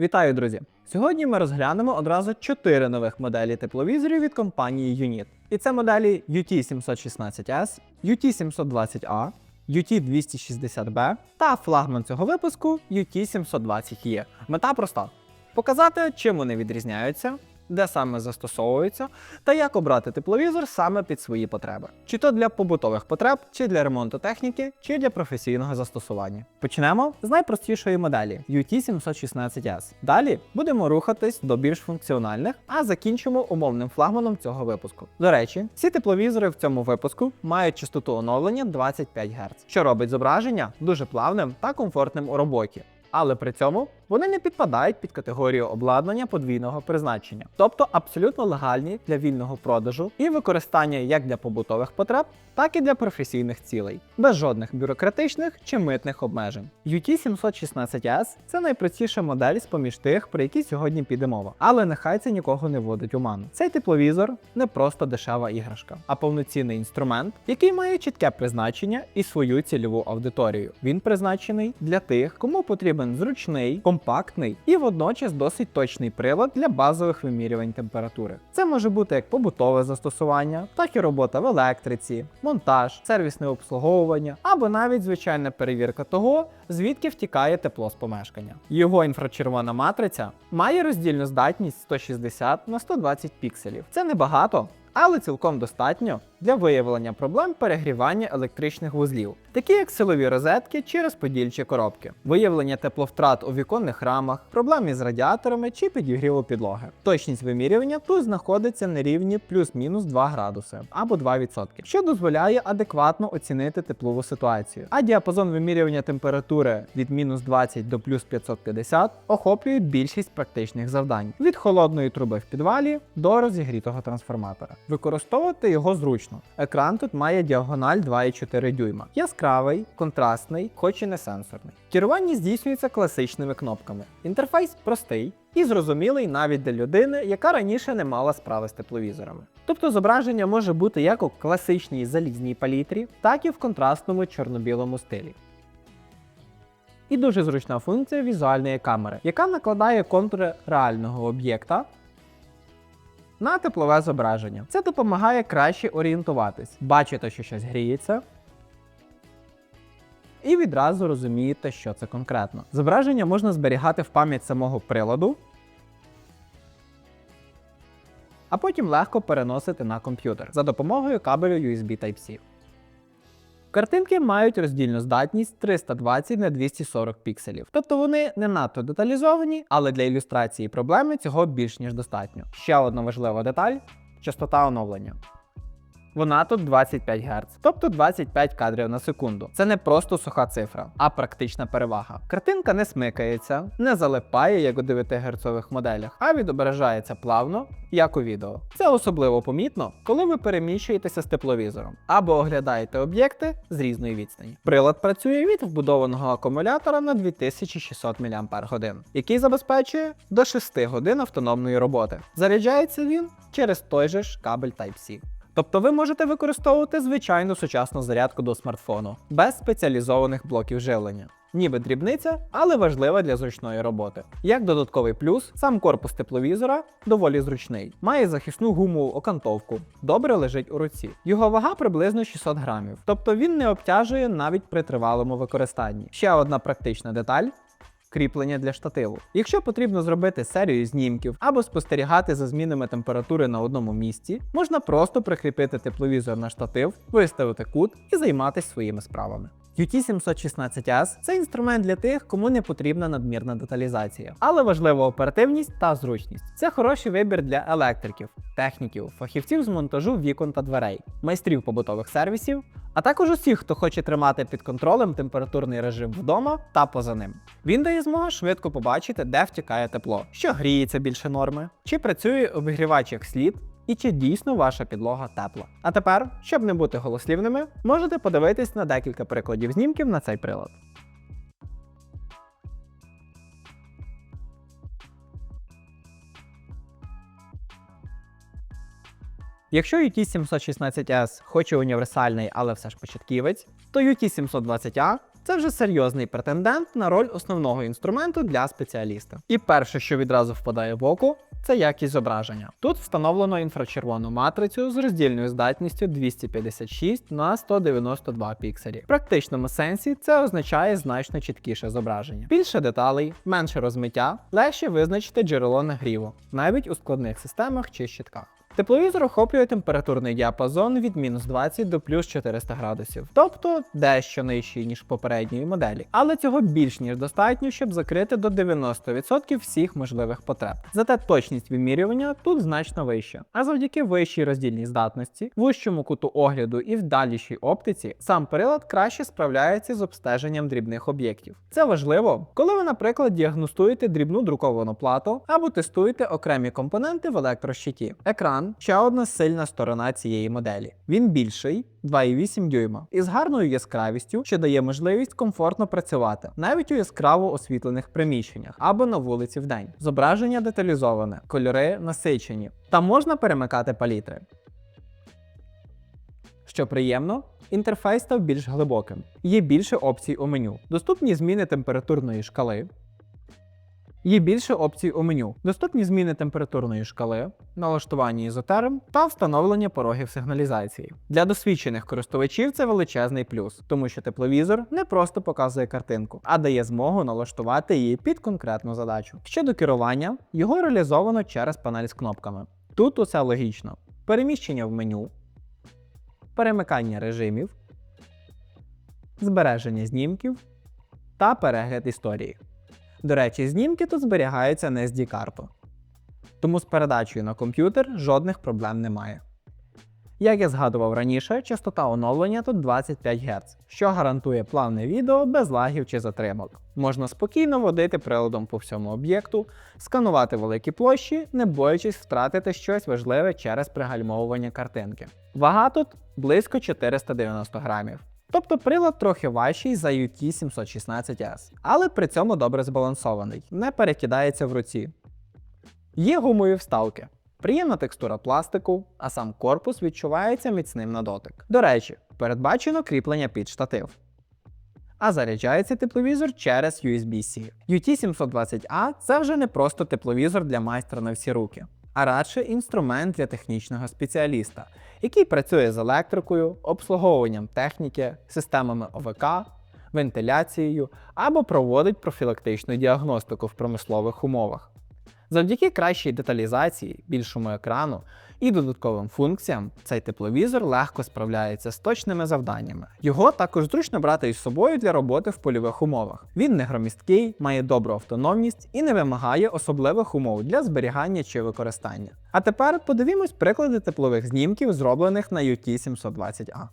Вітаю, друзі! Сьогодні ми розглянемо одразу 4 нових моделі тепловізорів від компанії Unit. І це моделі UT716S, UT720A, UT260B та флагман цього випуску UT720E. Мета проста: показати, чим вони відрізняються, де саме застосовуються, та як обрати тепловізор саме під свої потреби. Чи то для побутових потреб, чи для ремонту техніки, чи для професійного застосування. Почнемо з найпростішої моделі UT716S. Далі будемо рухатись до більш функціональних, а закінчимо умовним флагманом цього випуску. До речі, всі тепловізори в цьому випуску мають частоту оновлення 25 Гц, що робить зображення дуже плавним та комфортним у роботі. Але при цьому вони не підпадають під категорію обладнання подвійного призначення, тобто абсолютно легальні для вільного продажу і використання як для побутових потреб, так і для професійних цілей, без жодних бюрократичних чи митних обмежень. UT716S це найпростіша модель з поміж тих, про які сьогодні піде мова. Але нехай це нікого не вводить у ману. Цей тепловізор не просто дешева іграшка, а повноцінний інструмент, який має чітке призначення і свою цільову аудиторію. Він призначений для тих, кому потрібен зручний, компактний і водночас досить точний прилад для базових вимірювань температури. Це може бути як побутове застосування, так і робота в електриці, монтаж, сервісне обслуговування або навіть звичайна перевірка того, звідки втікає тепло з помешкання. Його інфрачервона матриця має роздільну здатність 160 на 120 пікселів. Це небагато, але цілком достатньо для виявлення проблем перегрівання електричних вузлів, такі як силові розетки чи розподільчі коробки, виявлення тепловтрат у віконних рамах, проблем із радіаторами чи підігріву підлоги. Точність вимірювання тут знаходиться на рівні плюс-мінус 2 градуси або 2%, що дозволяє адекватно оцінити теплову ситуацію. А діапазон вимірювання температури від мінус 20 до плюс 550 охоплює більшість практичних завдань від холодної труби в підвалі до розігрітого трансформатора. Використовувати його зручно. Екран тут має діагональ 2,4 дюйма. Яскравий, контрастний, хоч і не сенсорний. Керування здійснюється класичними кнопками. Інтерфейс простий і зрозумілий навіть для людини, яка раніше не мала справи з тепловізорами. Тобто зображення може бути як у класичній залізній палітрі, так і в контрастному чорно-білому стилі. І дуже зручна функція візуальної камери, яка накладає контури реального об'єкта на теплове зображення. Це допомагає краще орієнтуватись, бачите, що щось гріється. І відразу розумієте, що це конкретно. Зображення можна зберігати в пам'ять самого приладу, а потім легко переносити на комп'ютер за допомогою кабелю USB Type-C. Картинки мають роздільну здатність 320 на 240 пікселів, тобто вони не надто деталізовані, але для ілюстрації проблеми цього більш ніж достатньо. Ще одна важлива деталь частота оновлення. Вона тут 25 Гц, тобто 25 кадрів на секунду. Це не просто суха цифра, а практична перевага. Картинка не смикається, не залипає, як у 9 Гц моделях, а відображається плавно, як у відео. Це особливо помітно, коли ви переміщуєтеся з тепловізором або оглядаєте об'єкти з різної відстані. Прилад працює від вбудованого акумулятора на 2600 мАч, який забезпечує до 6 годин автономної роботи. Заряджається він через той же ж кабель Type-C. Тобто ви можете використовувати звичайну сучасну зарядку до смартфону без спеціалізованих блоків живлення. Ніби дрібниця, але важлива для зручної роботи. Як додатковий плюс, сам корпус тепловізора доволі зручний, має захисну гумову окантовку, добре лежить у руці. Його вага приблизно 600 грамів, тобто він не обтяжує навіть при тривалому використанні. Ще одна практична деталь. Кріплення для штативу. Якщо потрібно зробити серію знімків або спостерігати за змінами температури на одному місці, можна просто прикріпити тепловізор на штатив, виставити кут і займатися своїми справами. UT716S це інструмент для тих, кому не потрібна надмірна деталізація, але важлива оперативність та зручність. Це хороший вибір для електриків, техніків, фахівців з монтажу вікон та дверей, майстрів побутових сервісів, а також усіх, хто хоче тримати під контролем температурний режим вдома та поза ним. Він дає змогу швидко побачити, де втікає тепло, що гріється більше норми, чи працює обігрівач як слід, і чи дійсно ваша підлога тепла. А тепер, щоб не бути голослівними, можете подивитись на декілька прикладів знімків на цей прилад. Якщо UT716S хоче універсальний, але все ж початківець, то UT720A це вже серйозний претендент на роль основного інструменту для спеціаліста. І перше, що відразу впадає в око, це якість зображення. Тут встановлено інфрачервону матрицю з роздільною здатністю 256 на 192 пікселі. В практичному сенсі це означає значно чіткіше зображення. Більше деталей, менше розмиття, легше визначити джерело нагріву, навіть у складних системах чи щитках. Тепловізор охоплює температурний діапазон від мінус 20 до плюс 400 градусів, тобто дещо нижчий, ніж попередньої моделі. Але цього більш ніж достатньо, щоб закрити до 90% всіх можливих потреб. Зате точність вимірювання тут значно вища. А завдяки вищій роздільній здатності, вищому куту огляду і вдалішій оптиці, сам прилад краще справляється з обстеженням дрібних об'єктів. Це важливо, коли ви, наприклад, діагностуєте дрібну друковану плату або тестуєте окремі компоненти в електрощиті. Екран ще одна сильна сторона цієї моделі. Він більший, 2,8 дюйма, із гарною яскравістю, що дає можливість комфортно працювати, навіть у яскраво освітлених приміщеннях або на вулиці вдень. Зображення деталізоване, кольори насичені, та можна перемикати палітри. Що приємно, інтерфейс став більш глибоким. Є більше опцій у меню, доступні зміни температурної шкали. Є більше опцій у меню, доступні зміни температурної шкали, налаштування ізотерм та встановлення порогів сигналізації. Для досвідчених користувачів це величезний плюс, тому що тепловізор не просто показує картинку, а дає змогу налаштувати її під конкретну задачу. Щодо керування, його реалізовано через панель з кнопками. Тут усе логічно: переміщення в меню, перемикання режимів, збереження знімків та перегляд історії. До речі, знімки тут зберігаються на SD-карту. Тому з передачею на комп'ютер жодних проблем немає. Як я згадував раніше, частота оновлення тут 25 Гц, що гарантує плавне відео без лагів чи затримок. Можна спокійно водити приладом по всьому об'єкту, сканувати великі площі, не боячись втратити щось важливе через пригальмовування картинки. Вага тут близько 490 грамів. Тобто прилад трохи важчий за UT716S, але при цьому добре збалансований, не перекидається в руці. Є гумові вставки. Приємна текстура пластику, а сам корпус відчувається міцним на дотик. До речі, передбачено кріплення під штатив. А заряджається тепловізор через USB-C. UT720A це вже не просто тепловізор для майстра на всі руки, а радше інструмент для технічного спеціаліста, який працює з електрикою, обслуговуванням техніки, системами ОВК, вентиляцією або проводить профілактичну діагностику в промислових умовах. Завдяки кращій деталізації, більшому екрану і додатковим функціям, цей тепловізор легко справляється з точними завданнями. Його також зручно брати із собою для роботи в польових умовах. Він не громісткий, має добру автономність і не вимагає особливих умов для зберігання чи використання. А тепер подивімось приклади теплових знімків, зроблених на UT720A.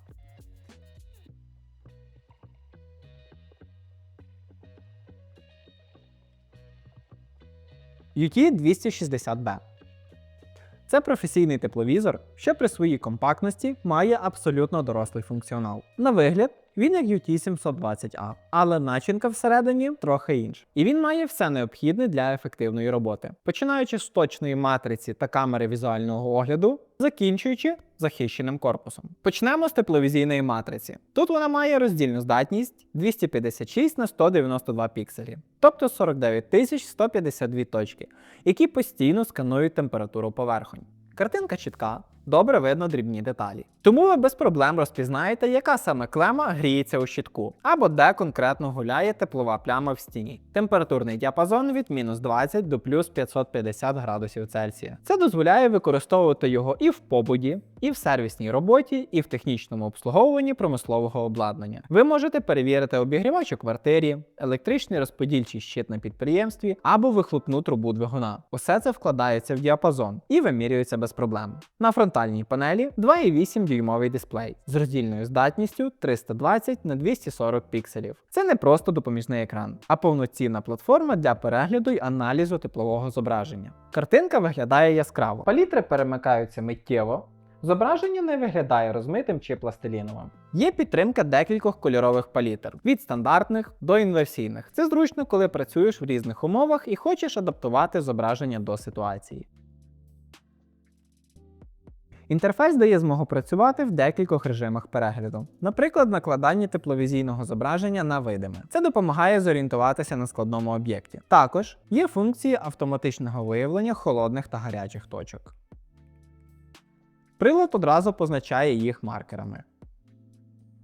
UT260B. Це професійний тепловізор, що при своїй компактності має абсолютно дорослий функціонал. На вигляд, він як UT720A, але начинка всередині трохи інша. І він має все необхідне для ефективної роботи, починаючи з точної матриці та камери візуального огляду, закінчуючи захищеним корпусом. Почнемо з тепловізійної матриці. Тут вона має роздільну здатність 256 на 192 пікселі, тобто 49 152 точки, які постійно сканують температуру поверхонь. Картинка чітка, добре видно дрібні деталі. Тому ви без проблем розпізнаєте, яка саме клема гріється у щитку, або де конкретно гуляє теплова пляма в стіні. Температурний діапазон від мінус 20 до плюс 550 градусів Цельсія. Це дозволяє використовувати його і в побуді, і в сервісній роботі, і в технічному обслуговуванні промислового обладнання. Ви можете перевірити обігрівач у квартирі, електричний розподільчий щит на підприємстві або вихлопну трубу двигуна. Усе це вкладається в діапазон і вимірюється без проблем. На фронтальній панелі 2,8 дюймовий дисплей з роздільною здатністю 320 на 240 пікселів. Це не просто допоміжний екран, а повноцінна платформа для перегляду й аналізу теплового зображення. Картинка виглядає яскраво, палітри перемикаються миттєво. Зображення не виглядає розмитим чи пластиліновим. Є підтримка декількох кольорових палітр від стандартних до інверсійних. Це зручно, коли працюєш в різних умовах і хочеш адаптувати зображення до ситуації. Інтерфейс дає змогу працювати в декількох режимах перегляду, наприклад, накладання тепловізійного зображення на видиме. Це допомагає зорієнтуватися на складному об'єкті. Також є функції автоматичного виявлення холодних та гарячих точок. Прилад одразу позначає їх маркерами.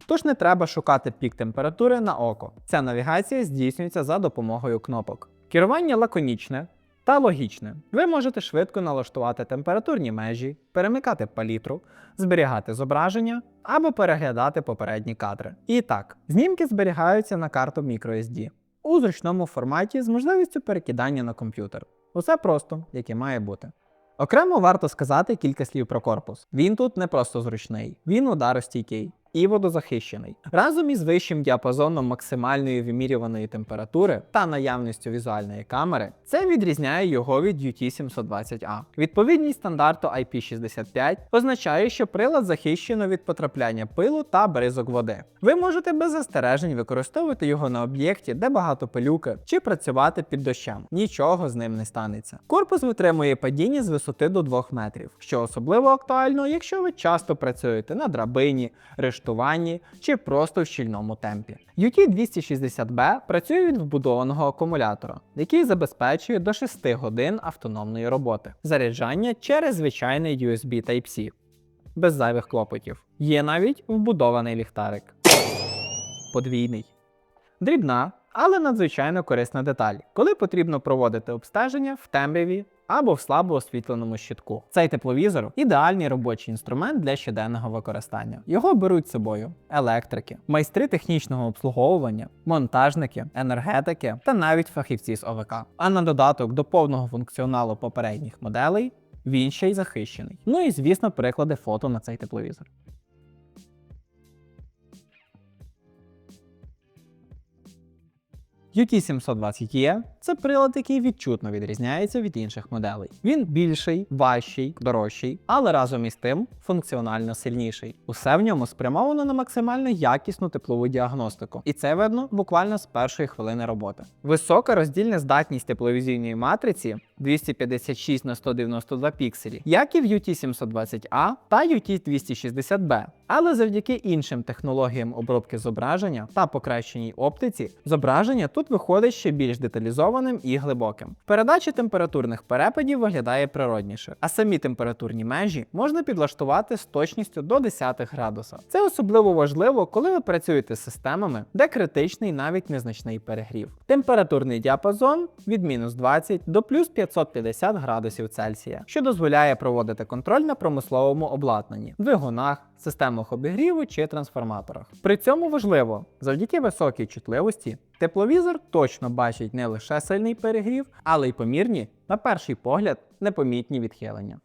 Тож не треба шукати пік температури на око. Ця навігація здійснюється за допомогою кнопок. Керування лаконічне та логічне. Ви можете швидко налаштувати температурні межі, перемикати палітру, зберігати зображення або переглядати попередні кадри. І так, знімки зберігаються на карту microSD у зручному форматі з можливістю перекидання на комп'ютер. Усе просто, як і має бути. Окремо варто сказати кілька слів про корпус. Він тут не просто зручний, він ударостійкий і водозахищений. Разом із вищим діапазоном максимальної вимірюваної температури та наявністю візуальної камери, це відрізняє його від UT720A. Відповідність стандарту IP65 означає, що прилад захищено від потрапляння пилу та бризок води. Ви можете без застережень використовувати його на об'єкті, де багато пилюки, чи працювати під дощем. Нічого з ним не станеться. Корпус витримує падіння з висоти до 2 метрів, що особливо актуально, якщо ви часто працюєте на драбині, рештуванні чи просто в щільному темпі. UT260B працює від вбудованого акумулятора, який забезпечує до 6 годин автономної роботи, заряджання через звичайний USB Type-C. Без зайвих клопотів. Є навіть вбудований ліхтарик. Подвійний. Дрібна, але надзвичайно корисна деталь, коли потрібно проводити обстеження в темряві або в слабо освітленому щитку. Цей тепловізор ідеальний робочий інструмент для щоденного використання. Його беруть з собою електрики, майстри технічного обслуговування, монтажники, енергетики та навіть фахівці з ОВК. А на додаток до повного функціоналу попередніх моделей він ще й захищений. Ну і звісно, переклади фото на цей тепловізор. UT720E – це прилад, який відчутно відрізняється від інших моделей. Він більший, важчий, дорожчий, але разом із тим функціонально сильніший. Усе в ньому спрямовано на максимально якісну теплову діагностику, і це видно буквально з першої хвилини роботи. Висока роздільна здатність тепловізійної матриці 256 на 192 пікселі, як і в UT720A та UT260B. Але завдяки іншим технологіям обробки зображення та покращеній оптиці, зображення тут виходить ще більш деталізованим і глибоким. Передача температурних перепадів виглядає природніше, а самі температурні межі можна підлаштувати з точністю до 10 градуса. Це особливо важливо, коли ви працюєте з системами, де критичний навіть незначний перегрів. Температурний діапазон від мінус 20 до плюс 550 градусів Цельсія, що дозволяє проводити контроль на промисловому обладнанні, двигунах, системах обігріву чи трансформаторах. При цьому важливо, завдяки високій чутливості, тепловізор точно бачить не лише сильний перегрів, але й помірні, на перший погляд, непомітні відхилення.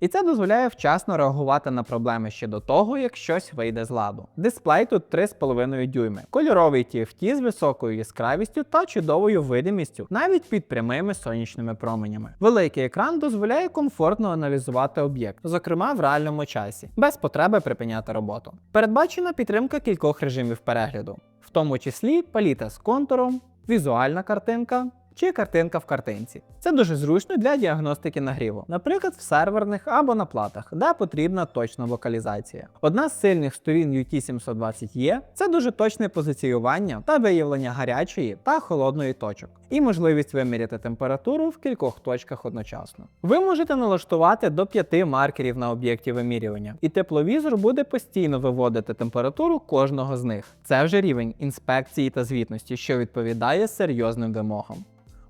І це дозволяє вчасно реагувати на проблеми ще до того, як щось вийде з ладу. Дисплей тут 3,5 дюйми, кольоровий TFT з високою яскравістю та чудовою видимістю, навіть під прямими сонячними променями. Великий екран дозволяє комфортно аналізувати об'єкт, зокрема в реальному часі, без потреби припиняти роботу. Передбачена підтримка кількох режимів перегляду, в тому числі паліта з контуром, візуальна картинка чи картинка в картинці. Це дуже зручно для діагностики нагріву, наприклад, в серверних або на платах, де потрібна точна локалізація. Одна з сильних сторін UT720E – це дуже точне позиціювання та виявлення гарячої та холодної точок, і можливість виміряти температуру в кількох точках одночасно. Ви можете налаштувати до 5 маркерів на об'єкті вимірювання, і тепловізор буде постійно виводити температуру кожного з них. Це вже рівень інспекції та звітності, що відповідає серйозним вимогам.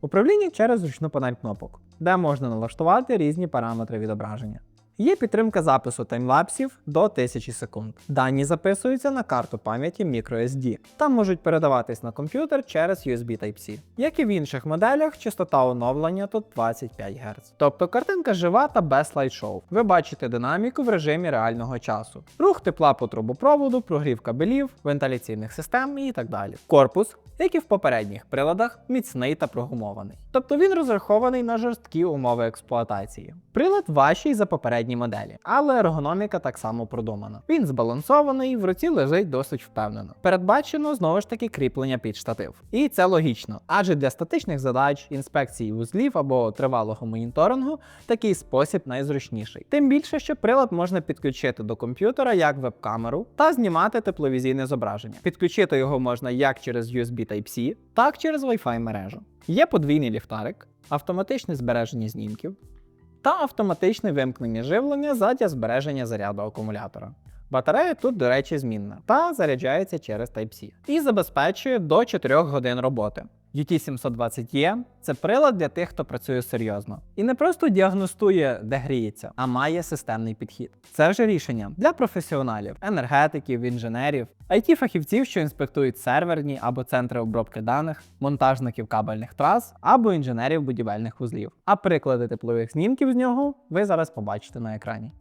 Управління через зручну панель кнопок, де можна налаштувати різні параметри відображення. Є підтримка запису таймлапсів до 1000 секунд. Дані записуються на карту пам'яті microSD та можуть передаватись на комп'ютер через USB Type-C. Як і в інших моделях, частота оновлення тут 25 Гц. Тобто картинка жива та без слайд-шоу. Ви бачите динаміку в режимі реального часу, рух тепла по трубопроводу, прогрів кабелів, вентиляційних систем і так далі. Корпус, як і в попередніх приладах, міцний та прогумований. Тобто він розрахований на жорсткі умови експлуатації. Прилад важчий за попередні попередні моделі, але ергономіка так само продумана. Він збалансований, в руці лежить досить впевнено. Передбачено знову ж таки кріплення під штатив. І це логічно, адже для статичних задач, інспекції вузлів або тривалого моніторингу такий спосіб найзручніший. Тим більше, що прилад можна підключити до комп'ютера як веб-камеру та знімати тепловізійне зображення. Підключити його можна як через USB Type-C, так через Wi-Fi мережу. Є подвійний ліхтарик, автоматичне збереження знімків та автоматичне вимкнення живлення задля збереження заряду акумулятора. Батарея тут, до речі, змінна та заряджається через Type-C і забезпечує до 4 годин роботи. UT720E – це прилад для тих, хто працює серйозно. І не просто діагностує, де гріється, а має системний підхід. Це вже рішення для професіоналів, енергетиків, інженерів, it фахівців що інспектують серверні або центри обробки даних, монтажників кабельних трас або інженерів будівельних вузлів. А приклади теплових знімків з нього ви зараз побачите на екрані.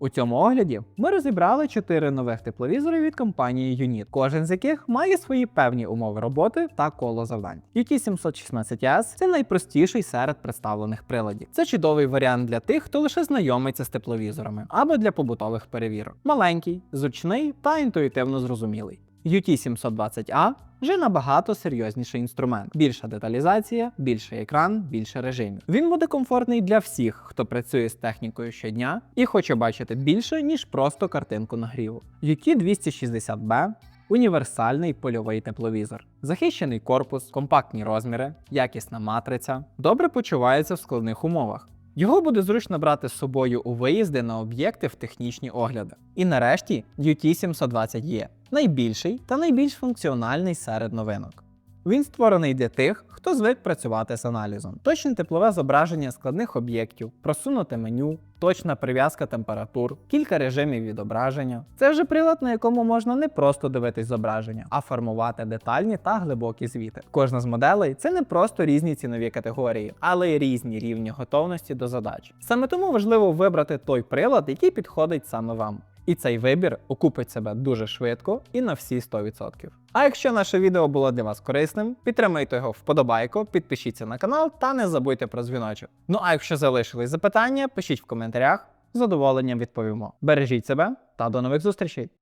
У цьому огляді ми розібрали 4 нових тепловізори від компанії Unit, кожен з яких має свої певні умови роботи та коло завдань. UT716S це найпростіший серед представлених приладів. Це чудовий варіант для тих, хто лише знайомиться з тепловізорами, або для побутових перевірок. Маленький, зручний та інтуїтивно зрозумілий. UT720A вже набагато серйозніший інструмент. Більша деталізація, більший екран, більше режимів. Він буде комфортний для всіх, хто працює з технікою щодня і хоче бачити більше, ніж просто картинку нагріву. UT260B універсальний польовий тепловізор. Захищений корпус, компактні розміри, якісна матриця, добре почувається в складних умовах. Його буде зручно брати з собою у виїзди на об'єкти в технічні огляди. І нарешті UT720E найбільший та найбільш функціональний серед новинок. Він створений для тих, хто звик працювати з аналізом. Точне теплове зображення складних об'єктів, просунуте меню, точна прив'язка температур, кілька режимів відображення. Це вже прилад, на якому можна не просто дивитись зображення, а формувати детальні та глибокі звіти. Кожна з моделей це не просто різні цінові категорії, але й різні рівні готовності до задач. Саме тому важливо вибрати той прилад, який підходить саме вам. І цей вибір окупить себе дуже швидко і на всі 100%. А якщо наше відео було для вас корисним, підтримайте його вподобайку, підпишіться на канал та не забудьте про дзвіночок. Ну а якщо залишились запитання, пишіть в коментарях, з задоволенням відповімо. Бережіть себе та до нових зустрічей!